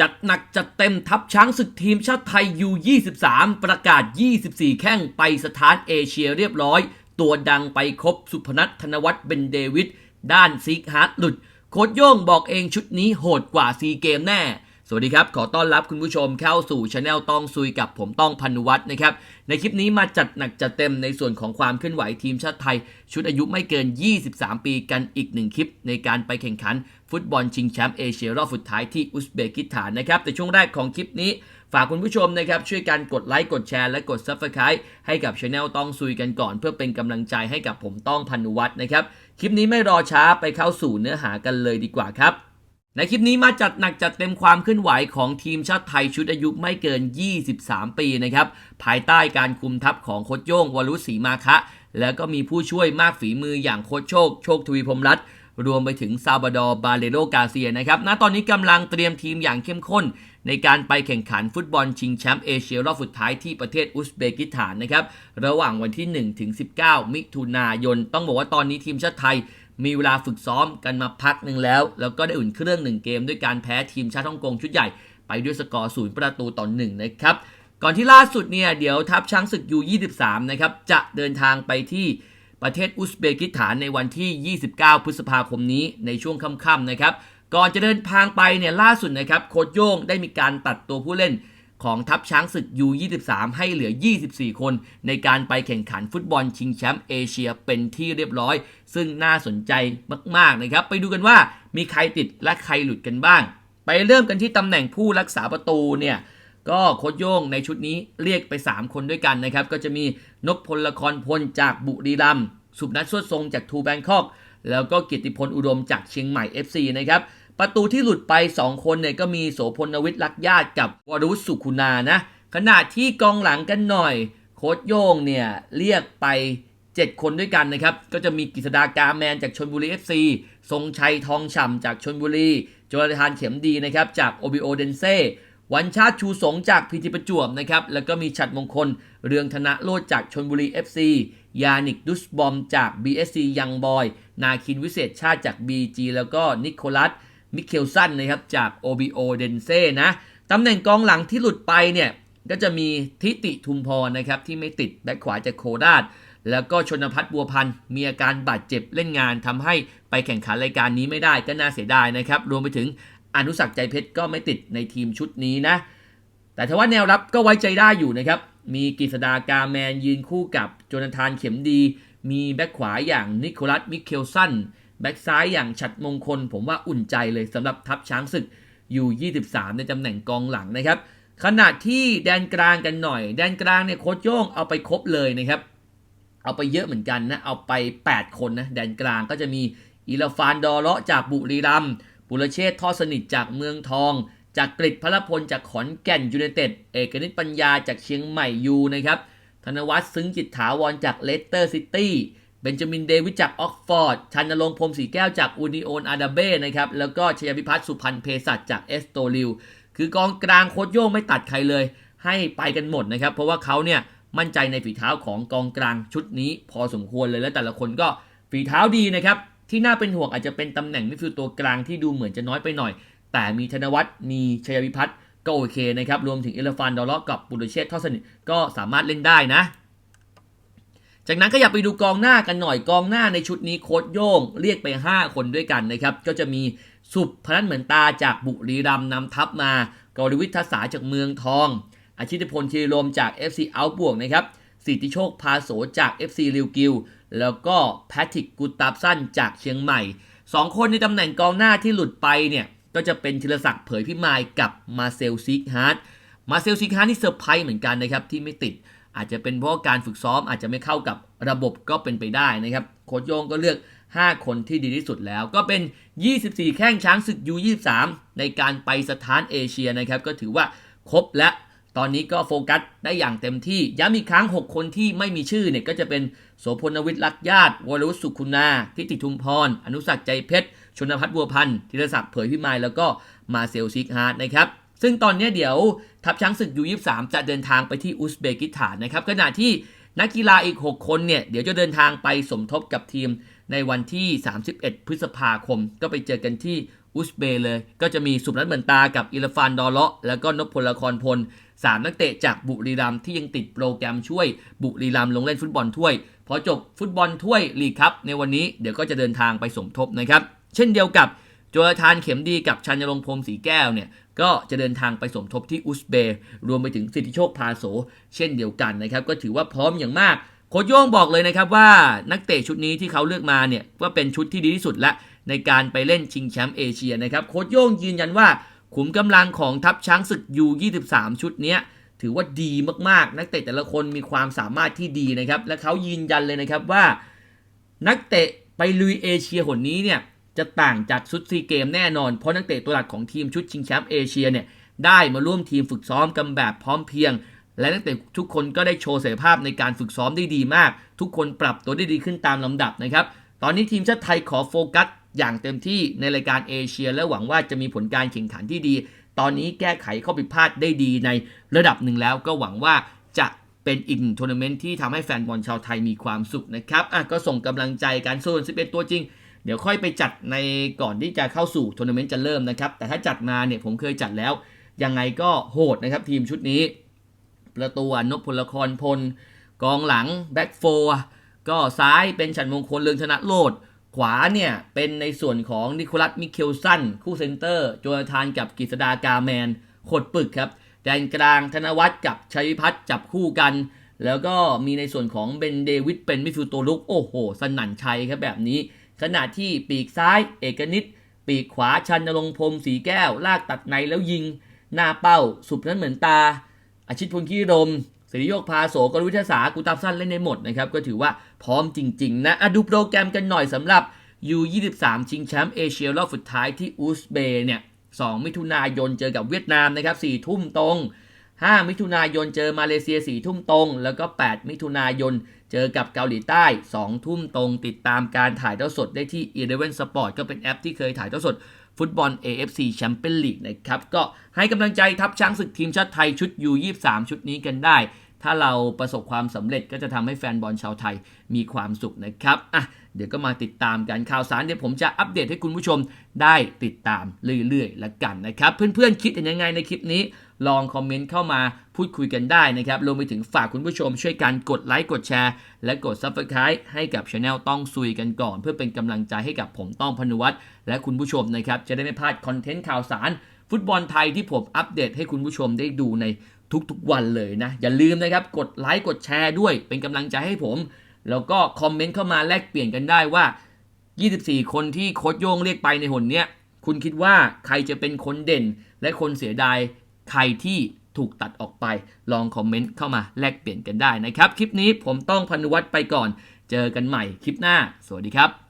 จัดหนักจัดเต็มทัพช้างศึกทีมชาติไทย U23 ประกาศ 24 แข้งไปสถานเอเชียเรียบร้อย ตัวดังไปครบสุพนัทธนวัฒน์เบนเดวิดด้านซิกฮาร์ดหลุด โคดโย่งบอกเองชุดนี้โหดกว่าซีเกมแน่ สวัสดีครับ ขอต้อนรับคุณผู้ชมเข้าสู่ช anel ต้องซุยกับผมต้องพันวัฒน์นะครับ ในคลิปนี้มาจัดหนักจัดเต็มในส่วนของความเคลื่อนไหวทีมชาติไทย ชุดอายุไม่เกิน 23 ปีกันอีกหนึ่งคลิป ในการไปแข่งขัน ฟุตบอลชิงแชมป์เอเชียรอบสุดท้ายที่อุซเบกิสถานนะครับ แต่ช่วงแรกของคลิปนี้ฝากคุณผู้ชมนะครับช่วยกันกดไลค์กดแชร์และกด Subscribe ให้กับช anel ต้องซุยกันก่อน เพื่อเป็นกำลังใจให้กับผมต้องพันวัฒน์นะครับคลิปนี้ไม่รอช้าไปเข้าสู่เนื้อหากันเลยดีกว่าครับ ในคลิปนี้มาจัดหนักจัดเต็มความเคลื่อนไหวของทีมชาติไทยชุดอายุไม่เกิน 23 ปีนะครับ ภายใต้การคุมทัพของโคชโย่งวรุษศรีมาคะ แล้วก็มีผู้ช่วยมากฝีมืออย่างโคชโชค โชคทวีพรหมรัตน์รวมไปถึงซาบาดอร์บาเลโรกาเซียนะครับ ณ ตอนนี้กำลังเตรียมทีมอย่างเข้มข้น ในการไปแข่งขันฟุตบอลชิงแชมป์เอเชียรอบสุดท้ายที่ประเทศอุซเบกิสถานนะครับ ระหว่างวันที่1ถึง19 มิถุนายน ต้องบอกว่าตอนนี้ทีมชาติไทยมีเวลาฝึกซ้อมกันมาพักหนึ่งแล้ว แล้วก็ได้อุ่นเครื่องหนึ่งเกมด้วยการแพ้ทีมชาติฮ่องกงชุดใหญ่ไปด้วยสกอร์ศูนย์ประตูต่อหนึ่งนะครับ ก่อนที่ล่าสุดเนี่ยเดี๋ยวทัพช้างศึกยู23นะครับจะเดินทางไปที่ประเทศอุซเบกิสถานในวันที่ 29 พฤษภาคมนี้ในช่วงค่ำๆนะครับ ก่อนจะเดินทางไปเนี่ยล่าสุดนะครับโคชโย่งได้มีการตัดตัวผู้เล่น ของทัพช้างศึก U23 ให้เหลือ 24 คน ในการไปแข่งขันฟุตบอลชิงแชมป์เอเชียเป็นที่เรียบร้อย ซึ่งน่าสนใจมากๆนะครับ ไปดูกันว่ามีใครติดและใครหลุดกันบ้าง ไปเริ่มกันที่ตำแหน่งผู้รักษาประตูเนี่ยก็โคชโย่งในชุดนี้เรียกไป 3 คนด้วยกันนะครับ ก็จะมีนพพลละครพลจากบุรีรัมย์สุพนัทสวดทรงจากทูแบงคอก แล้วก็กียรติพลอุดมจากเชียงใหม่ FC นะครับ ประตูที่หลุดไป 2 คนเนี่ยก็มีโสพลนวิทย์ลักญาติกับวรวุฒิสุขุนานะ ขณะที่กองหลังกันหน่อย โค้ชโย่งเนี่ยเรียกไป 7 คนด้วยกันนะครับ ก็จะมีกฤษดากาแมนจากชนบุรี FC ทรงชัยทองฉ่ำจากชนบุรีโจนาธานเข็มดีนะครับจากโอบิโอเดนเซวันชาติชูสงจากพีทีประจวบนะครับ แล้วก็มีฉัดมงคล เรืองธนโลดจากชนบุรี FC ยานิกดุสบอมจาก BSC ยังบอย นาคินวิเศษชาติจาก BG แล้วก็นิโคลัส มิเคลสันนะครับจาก OBO เดนเซ่นะตำแหน่งกองหลังที่หลุดไปเนี่ยก็จะมีทิติทุมพรนะครับที่ไม่ติดแบ็คขวาจากโคราชแล้วก็ชนพัฒน์บัวพันธ์มีอาการบาดเจ็บเล่นงานทำให้ไปแข่งขันรายการนี้ไม่ได้ก็น่าเสียดายนะครับ รวมไปถึงอนุสักใจเพชรก็ไม่ติดในทีมชุดนี้นะ แต่ถ้าว่าแนวรับก็ไว้ใจได้อยู่นะครับ มีกฤษดากาแมนยืนคู่กับโจนาธานเข็มดี มีแบ็คขวาอย่างนิโคลัสมิเคลสัน แบ็กซ้ายอย่างฉัดมงคล ผมว่าอุ่นใจเลยสำหรับทัพช้างศึกอยู่ 23 ในตำแหน่งกองหลังนะครับ ขณะที่แดนกลางกันหน่อย แดนกลางเนี่ยโค้ชโย่งเอาไปครบเลยนะครับ เอาไปเยอะเหมือนกันนะ เอาไป 8 คนนะ แดนกลางก็จะมีอิลฟานดอเลาะจากบุรีรัมย์ปุรเชษทอสนิทจากเมืองทอง จากกริดพลพลจากขอนแก่นยูไนเต็ด เอกนิตปัญญาจากเชียงใหม่ยูนะครับ ธนวัฒน์ซึ้งจิตถาวรจากเลสเตอร์ซิตี้ เบนจามินเดวิดจากออกฟอร์ด ชันนรงพรมสีแก้วจากอูนิโอนอาดาเบ้นะครับ แล้วก็ชยพิพัฒน์สุพันธ์เพศัตจากเอสโตลิวคือกองกลางโคชโย่งไม่ตัดใครเลย ให้ไปกันหมดนะครับ เพราะว่าเขาเนี่ยมั่นใจในฝีเท้าของกองกลางชุดนี้พอสมควรเลยและแต่ละคนก็ฝีเท้าดีนะครับ ที่น่าเป็นห่วงอาจจะเป็นตำแหน่งมิดฟิลด์ตัวกลางที่ดูเหมือนจะน้อยไปหน่อย แต่มีธนวัฒน์มีชยพิพัฒน์ก็โอเคนะครับ รวมถึงเอลฟานดอลลาะกับบุรเชษฐ์ทอสนิทก็สามารถเล่นได้นะ จากนั้นก็อยากไปดูกองหน้ากันหน่อยกองหน้าในชุดนี้โค้ดโย่งเรียกไป 5 คนด้วยกันนะครับ ก็จะมีสุพนัทเหมือนตาจากบุรีรัมย์นำทัพมากรวิทยาษาจากเมืองทอง อาชิตพลชีรมจาก FC เอาบวกนะครับสิทธิโชคพาโสจาก FC ริวกิวแล้วก็แพทริกกุตาบสันจากเชียงใหม่ 2 คนในตำแหน่งกองหน้าที่หลุดไปเนี่ยก็จะเป็นธีรศักดิ์เผยพิมายกับมาเซลซิกฮาร์ดมาเซลซิกฮาร์ดนี่เซอร์ไพรส์เหมือนกันนะครับที่ไม่ติด อาจจะเป็นเพราะการฝึกซ้อมอาจจะไม่เข้ากับระบบก็เป็นไปได้นะครับ โค้ชโยงก็เลือก 5 คนที่ดีที่สุดแล้ว ก็เป็น 24 แข้งช้างศึก U23 ในการไปสถานเอเชียนะครับ ก็ถือว่าครบและ ตอนนี้ก็โฟกัสได้อย่างเต็มที่ ย้ำอีกครั้ง 6 คนที่ไม่มีชื่อเนี่ยก็จะเป็นโสพลนวิทย์ลักญาติ วรวุฒิสุขุนาทิติทุมพร อนุสักใจเพชร ชนพัฒน์บัวพันธ์ธีรศักดิ์เผยพิมายแล้วก็มาเซลซิกฮาร์ดนะครับ ซึ่งตอนนี้เดี๋ยวทัพช้างศึกยู23จะเดินทางไปที่อุซเบกิสถานนะครับขณะที่นักกีฬาอีก 6 คนเนี่ยเดี๋ยวจะเดินทางไปสมทบกับทีมในวันที่ 31 พฤษภาคม ก็ไปเจอกันที่อุซเบเลย ก็จะมีสุพนัทเหมือนตากับอิรฟานดอเลาะแล้วก็นพพลละครพลสามนักเตะจากบุรีรัมย์ที่ยังติดโปรแกรมช่วยบุรีรัมย์ลงเล่นฟุตบอลถ้วย พอจบฟุตบอลถ้วยลีกครับในวันนี้เดี๋ยวก็จะเดินทางไปสมทบนะครับ เช่นเดียวกับโจลทานเข็มดีกับชัญรงพรมสีแก้วเนี่ย ก็จะเดินทางไปสมทบที่อุซเบย์รวมไปถึงสิทธิโชคพาโสเช่นเดียวกันนะครับก็ถือว่าพร้อมอย่างมากโค้ชโย่งบอกเลยนะครับว่านักเตะชุดนี้ที่เขาเลือกมาเนี่ยว่าเป็นชุดที่ดีที่สุดละในการไปเล่นชิงแชมป์เอเชียนะครับโค้ชโย่งยืนยันว่า ขุมกำลังของทัพช้างศึก U23 ชุดเนี้ยถือว่าดีมากๆ นักเตะแต่ละคนมีความสามารถที่ดีนะครับ และเขายืนยันเลยนะครับว่า นักเตะไปลุยเอเชียหนนี้เนี่ย จะต่างจากชุดซีเกมแน่นอน เพราะนักเตะตัวหลักของทีมชุดชิงแชมป์เอเชียเนี่ยได้มาร่วมทีมฝึกซ้อมกันแบบพร้อมเพรียง และนักเตะทุกคนก็ได้โชว์ศักยภาพในการฝึกซ้อมได้ดีมาก ทุกคนปรับตัวได้ดีขึ้นตามลำดับนะครับ ตอนนี้ทีมชาติไทยขอโฟกัสอย่างเต็มที่ในรายการเอเชีย และหวังว่าจะมีผลการแข่งขันที่ดี ตอนนี้แก้ไขข้อผิดพลาดได้ดีในระดับหนึ่งแล้ว ก็หวังว่าจะเป็นอีกหนึ่งทัวร์นาเมนต์ที่ทำให้แฟนบอลชาวไทยมีความสุขนะครับอะก็ส่งกำลังใจกันส่วน11 ตัวจริง เดี๋ยวค่อยไปจัดในก่อนที่จะเข้าสู่ทัวร์นาเมนต์จะเริ่มนะครับ แต่ถ้าจัดมาเนี่ยผมเคยจัดแล้ว ยังไงก็โหดนะครับทีมชุดนี้ ประตูนพพลครพล กองหลังแบ็กโฟก็ซ้ายเป็นฉันมงคลเลืองธนะโลด ขวาเนี่ยเป็นในส่วนของนิโคลัสมิเคลสันคู่เซนเตอร์โจนาธานกับกฤษดากาแมนโคตรปึกครับแดนกลางธนวัฒน์กับชัยวิพัฒน์จับคู่กัน แล้วก็มีในส่วนของเบนเดวิดเป็นมิฟิลตัวลุกโอ้โห สนั่นชัยครับแบบนี้ ขณะที่ปีกซ้าย เอกนิตปีกขวาชันนรงพรมสีแก้ว ลากตัดในแล้วยิง หน้าเป้า สุพนั้นเหมือนตา อาชิตพลขี้รมสิริโยกพาโสกรวิทยาศากุตับสั้นเล่นในหมดนะครับ ก็ถือว่าพร้อมจริง ๆนะอะดูโปรแกรมกันหน่อยสำหรับ U23 ชิงแชมป์เอเชียรอบสุดท้ายที่อุซเบย์เนี่ย2มิถุนายนเจอกับเวียดนามนะครับ4ทุ่มตรง 5 มิถุนายนเจอมาเลเซีย4ทุ่มตรง แล้วก็ 8 มิถุนายนเจอกับเกาหลีใต้ 2 ทุ่มตรง ติดตามการถ่ายทอดสดได้ที่ Eleven Sport ก็เป็นแอปที่เคยถ่ายทอดสดฟุตบอล AFC Champions League นะครับ ก็ให้กำลังใจทัพช้างศึกทีมชาติไทยชุด U23 ชุดนี้กันได้ ถ้าเราประสบความสำเร็จก็จะทำให้แฟนบอลชาวไทยมีความสุขนะครับอะเดี๋ยวก็มาติดตามกันข่าวสารเดี๋ยวผมจะอัปเดตให้คุณผู้ชมได้ติดตามเรื่อยๆแล้วกันนะครับ เพื่อนๆคิดยังไงในคลิปนี้ ลองคอมเมนต์เข้ามาพูดคุยกันได้นะครับรวมไปถึงฝากคุณผู้ชมช่วยกันกดไลค์กดแชร์ และกด Subscribe ให้กับช anel ต้องซุยกันก่อน เพื่อเป็นกำลังใจให้กับผมต้องพนุวัฒน์และคุณผู้ชมนะครับจะได้ไม่พลาดคอนเทนต์ข่าวสาร ฟุตบอลไทยที่ผมอัปเดตให้คุณผู้ชมได้ดูในทุกๆวันเลยนะ อย่าลืมนะครับกดไลค์กดแชร์ด้วยเป็นกำลังใจให้ผม แล้วก็คอมเมนต์เข้ามาแลกเปลี่ยนกันได้ว่า 24 คนที่โค้ชโย่งเรียกไปในหนเนี้ยคุณคิดว่าใครจะเป็นคนเด่นและคนเสียดาย ใครที่ถูกตัดออกไป ลองคอมเมนต์เข้ามาแลกเปลี่ยนกันได้นะครับ คลิปนี้ผมต้องพนุวัตรไปก่อน เจอกันใหม่คลิปหน้า สวัสดีครับ